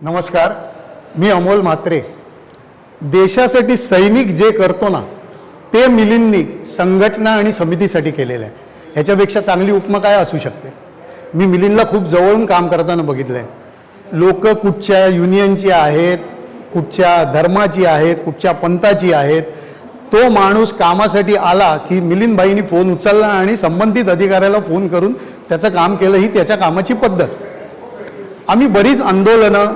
नमस्कार मी अमोल म्हात्रे. देशासाठी सैनिक जे करतो ना ते मिलींनी संघटना आणि समितीसाठी केलेलं आहे. ह्याच्यापेक्षा चांगली उपमा काय असू शकते? मी मिलिंदला खूप जवळून काम करताना बघितलं आहे लोक कुठच्या युनियनची आहेत कुठच्या धर्माची आहेत कुठच्या पंथाची आहेत तो माणूस कामासाठी आला की मिलिंदबाईंनी फोन उचलला आणि संबंधित अधिकाऱ्याला फोन करून त्याचं काम केलं ही त्याच्या कामाची पद्धत. आम्ही बरीच आंदोलनं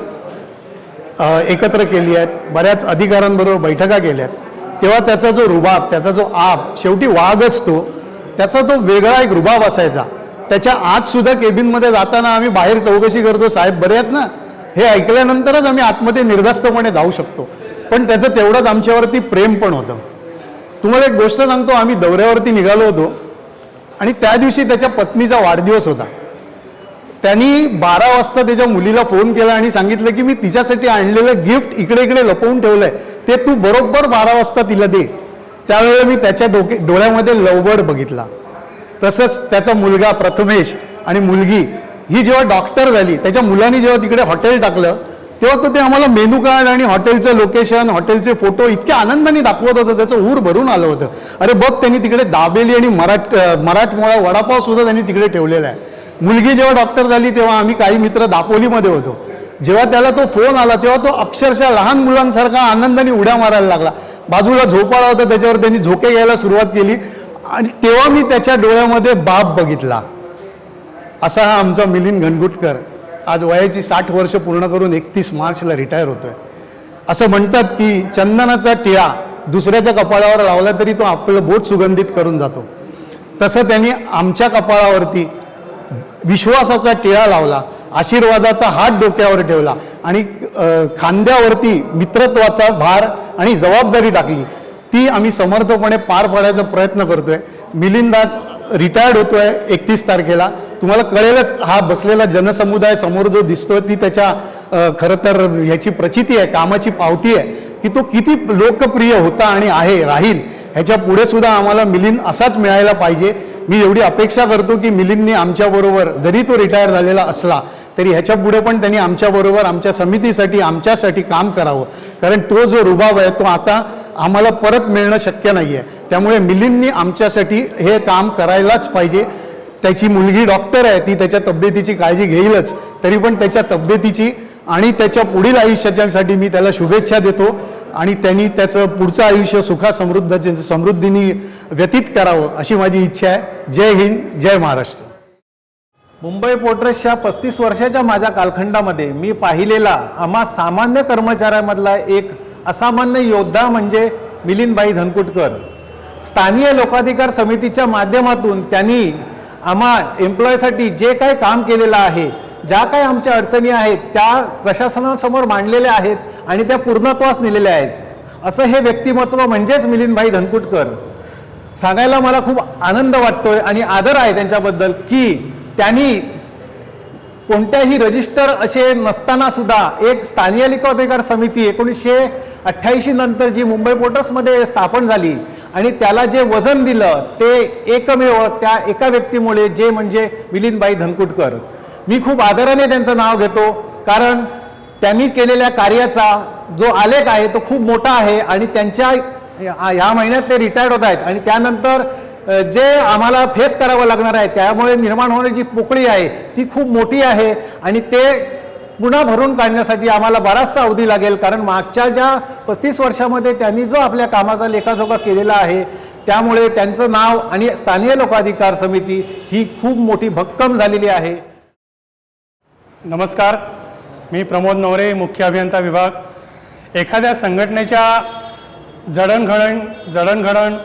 एकत्र केली आहेत. बऱ्याच अधिकाऱ्यांबरोबर बैठका केल्या आहेत. तेव्हा त्याचा जो रुबाब त्याचा जो आप शेवटी वाघ असतो त्याचा तो वेगळा एक रुबाब असायचा. त्याच्या आतसुद्धा केबिनमध्ये जाताना आम्ही बाहेर चौकशी करतो साहेब बरे आहेत ना? हे ऐकल्यानंतरच आम्ही आतमध्ये निर्धास्तपणे जाऊ शकतो. पण त्याचं तेवढंच आमच्यावरती प्रेम पण होतं. तुम्हाला एक गोष्ट सांगतो आम्ही दौऱ्यावरती निघालो होतो आणि त्या दिवशी त्याच्या पत्नीचा वाढदिवस होता. त्यांनी बारा वाजता त्याच्या मुलीला फोन केला आणि सांगितलं की मी तिच्यासाठी आणलेलं गिफ्ट इकडे इकडे लपवून ठेवलंय. ते तू बरोबर बारा वाजता तिला दे. त्यावेळेला मी त्याच्या डोके डोळ्यामध्ये लवबड बघितला. तसंच त्याचा मुलगा प्रथमेश आणि मुलगी ही जेव्हा डॉक्टर झाली त्याच्या मुलांनी जेव्हा तिकडे हॉटेल टाकलं तेव्हा तो ते आम्हाला मेनू कार्ड आणि हॉटेलचं लोकेशन हॉटेलचे फोटो इतक्या आनंदाने दाखवत होतं. त्याचं ऊर भरून आलं होतं. अरे बघ त्यांनी तिकडे दाबेली आणि मराठ मराठमोळा वडापाव सुद्धा त्यांनी तिकडे ठेवलेला आहे. मुलगी जेव्हा डॉक्टर झाली तेव्हा आम्ही काही मित्र दापोलीमध्ये होतो. जेव्हा त्याला तो फोन आला तेव्हा तो अक्षरशः लहान मुलांसारखा आनंदाने उड्या मारायला लागला. बाजूला झोपाळा होता त्याच्यावर त्यांनी झोके घ्यायला सुरुवात केली. आणि तेव्हा मी त्याच्या डोळ्यामध्ये बाप बघितला. असा हा आमचा मिलिंद घनगुटकर. आज वयाची साठ वर्ष पूर्ण करून एकतीस मार्चला रिटायर होतोय. असं म्हणतात की चंदनाचा टिळा दुसऱ्याच्या कपाळावर लावला तरी तो आपलं बोट सुगंधित करून जातो. तसं त्यांनी आमच्या कपाळावरती विश्वासाचा टिळा लावला आशीर्वादाचा हात डोक्यावर ठेवला आणि खांद्यावरती मित्रत्वाचा भार आणि जबाबदारी टाकली. ती आम्ही समर्थपणे पार पाडायचा प्रयत्न करतोय. मिलिंदाज रिटायर्ड होतोय एकतीस तारखेला. तुम्हाला कळेलच हा बसलेला जनसमुदाय समोर जो दिसतोय ती त्याच्या खरं तर ह्याची प्रचिती आहे कामाची पावती आहे की तो किती लोकप्रिय होता आणि आहे राहील. ह्याच्या पुढे सुद्धा आम्हाला मिलिंद असाच मिळायला पाहिजे. मी एवढी अपेक्षा करतो की मिलिंदने आमच्याबरोबर जरी तो रिटायर झालेला असला तरी ह्याच्या पुढे पण त्यांनी आमच्याबरोबर आमच्या समितीसाठी आमच्यासाठी काम करावं. कारण तो जो रुबाब आहे तो आता आम्हाला परत मिळणं शक्य नाही आहे त्यामुळे मिलिंदनी आमच्यासाठी हे काम करायलाच पाहिजे. त्याची मुलगी डॉक्टर आहे ती त्याच्या तब्येतीची काळजी घेईलच. तरी पण त्याच्या तब्येतीची आणि त्याच्या पुढील आयुष्याच्यासाठी मी त्याला शुभेच्छा देतो. आणि त्यांनी त्याचं पुढचं आयुष्य सुखा समृद्धाचे समृद्धीने व्यतीत करावं अशी माझी इच्छा आहे. जय हिंद जय महाराष्ट्र. मुंबई पोर्ट्रेसच्या पस्तीस वर्षाच्या माझ्या कालखंडामध्ये मी पाहिलेला आम्हा सामान्य कर्मचाऱ्यामधला एक असामान्य योद्धा म्हणजे मिलिंदबाई धनकुटकर. स्थानीय लोकाधिकार समितीच्या माध्यमातून त्यांनी आम्हा एम्प्लॉयसाठी जे काही काम केलेलं आहे ज्या काही आमच्या अडचणी आहेत त्या प्रशासनासमोर मांडलेल्या आहेत आणि त्या पूर्णत्वास नेलेल्या आहेत. असं हे व्यक्तिमत्व म्हणजेच मिलिंदभाई धनकुटकर. सांगायला मला खूप आनंद वाटतोय आणि आदर आहे त्यांच्याबद्दल की त्यांनी कोणत्याही रजिस्टर असे नसताना सुद्धा एक स्थानीय लेखाधिकार समिती एकोणीसशे अठ्ठ्याऐंशी नंतर जी मुंबई पोर्टर्समध्ये स्थापन झाली आणि त्याला जे वजन दिलं ते एकमेव त्या एका व्यक्तीमुळे जे म्हणजे मिलिंदबाई धनकुटकर. मी खूप आदराने त्यांचं नाव घेतो कारण त्यांनी केलेल्या कार्याचा जो आलेख आहे तो खूप मोठा आहे आणि त्यांच्या ह्या महिन्यात ते रिटायर्ड होत आहेत. आणि त्यानंतर जे आम्हाला फेस करावं लागणार आहे त्यामुळे निर्माण होणारी जी पोकळी आहे ती खूप मोठी आहे आणि ते पुन्हा भरून काढण्यासाठी आम्हाला बराचसा अवधी लागेल. कारण मागच्या ज्या पस्तीस वर्षामध्ये त्यांनी जो आपल्या कामाचा लेखाजोखा केलेला आहे त्यामुळे त्यांचं नाव आणि स्थानीय लोकाधिकार समिती ही खूप मोठी भक्कम झालेली आहे. नमस्कार. मी प्रमोद नवरे मुख्य अभियंता विभाग. एखाद्या संघटनेच्या जडणघडण जडणघडण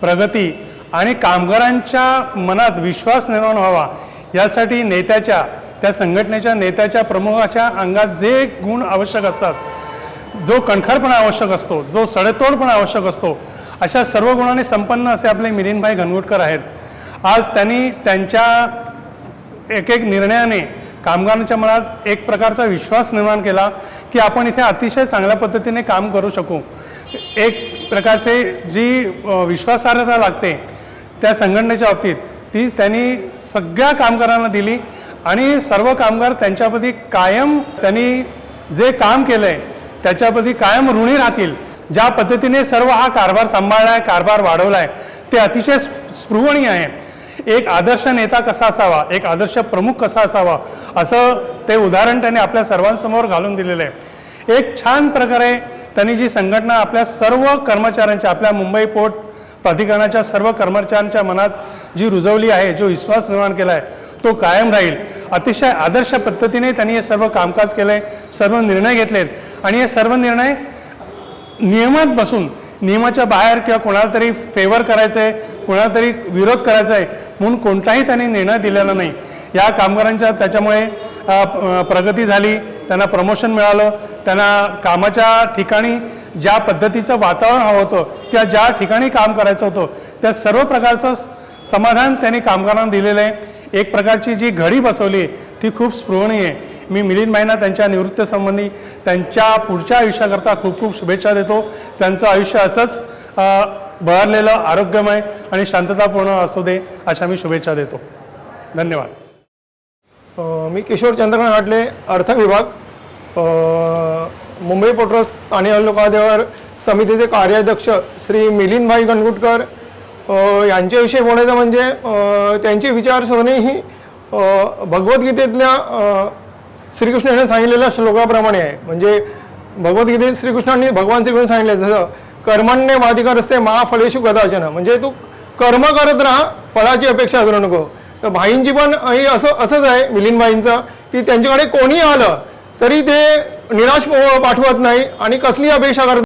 प्रगती आणि कामगारांच्या मनात विश्वास निर्माण व्हावा यासाठी नेत्याच्या त्या संघटनेच्या नेत्याच्या प्रमुखाच्या अंगात जे गुण आवश्यक असतात जो कणखरपणा आवश्यक असतो जो सडेतोडपणा आवश्यक असतो अशा सर्व गुणांनी संपन्न असे आपले मिलिंदभाई घनगुटकर आहेत. आज त्यांनी त्यांच्या एक एक निर्णयाने कामगारांच्या मनात एक प्रकारचा विश्वास निर्माण केला की आपण इथे अतिशय चांगल्या पद्धतीने काम करू शकू. एक प्रकारचे जी विश्वासार्हता लागते त्या संघटनेच्या बाबतीत ती त्यांनी सगळ्या कामगारांना दिली आणि सर्व कामगार त्यांच्याप्रती कायम त्यांनी जे काम केलं आहे त्याच्याप्रती कायम ऋणी राहतील. ज्या पद्धतीने सर्व हा कारभार सांभाळला आहे कारभार वाढवला आहे ते अतिशय स्पृहणीय आहे. एक आदर्श नेता कसा असावा? एक आदर्श प्रमुख कसा असावा? असं ते उदाहरण त्यांनी आपल्या सर्वांसमोर घालून दिलेलं आहे. एक छान प्रकारे त्यांनी जी संघटना आपल्या सर्व कर्मचाऱ्यांच्या आपल्या मुंबई पोर्ट प्राधिकरणाच्या सर्व कर्मचाऱ्यांच्या मनात जी रुजवली आहे जो विश्वास निर्माण केला आहे तो कायम राहील. अतिशय आदर्श पद्धतीने त्यांनी हे सर्व कामकाज केलं आहे सर्व निर्णय घेतलेत आणि हे सर्व निर्णय नियमात बसून नियमाच्या बाहेर किंवा कोणाला तरी फेवर करायचं आहे कोणाला तरी विरोध करायचा आहे म्हणून कोणताही त्यांनी निर्णय दिलेला नाही. या कामगारांच्या त्याच्यामुळे प्रगती झाली त्यांना प्रमोशन मिळालं त्यांना कामाच्या ठिकाणी ज्या पद्धतीचं वातावरण हवं होतं किंवा ज्या ठिकाणी काम करायचं होतं त्या सर्व प्रकारचं स- समाधान त्यांनी कामगारांना दिलेलं आहे. एक प्रकारची जी घडी बसवली ती खूप स्पृहणीय आहे. मी मिलिंद मायना त्यांच्या निवृत्तीसंबंधी त्यांच्या पुढच्या आयुष्याकरता खूप खूप शुभेच्छा देतो. त्यांचं आयुष्य असंच बहरलेलं आरोग्यमय आणि शांततापूर्ण असू दे अशा मी शुभेच्छा देतो. धन्यवाद. मी किशोर चंद्रकांत हाटले अर्थ विभाग. मुंबई पोर्ट आणि लोकादेवर समितीचे कार्याध्यक्ष श्री मिलिंदभाई गणगुटकर. यांच्याविषयी बोलायचं म्हणजे त्यांची विचारसरणी ही भगवद्गीतेतल्या श्रीकृष्ण श्रीकृष्णाने सांगितलेल्या श्लोकाप्रमाणे आहे. म्हणजे भगवद्गीतेत श्रीकृष्णांनी भगवान श्रीकृष्ण सांगितले जसं कर्मण्य वाधिकार असते महाफलेशु कदाचन. म्हणजे तू कर्म करत राहा फळाची अपेक्षा करू नको. तर भाईंची पण हे असं असंच आहे मिलिंदबाईंचं की त्यांच्याकडे कोणी आलं तरी ते निराश पाठवत नाही आणि कसली अपेक्षा करत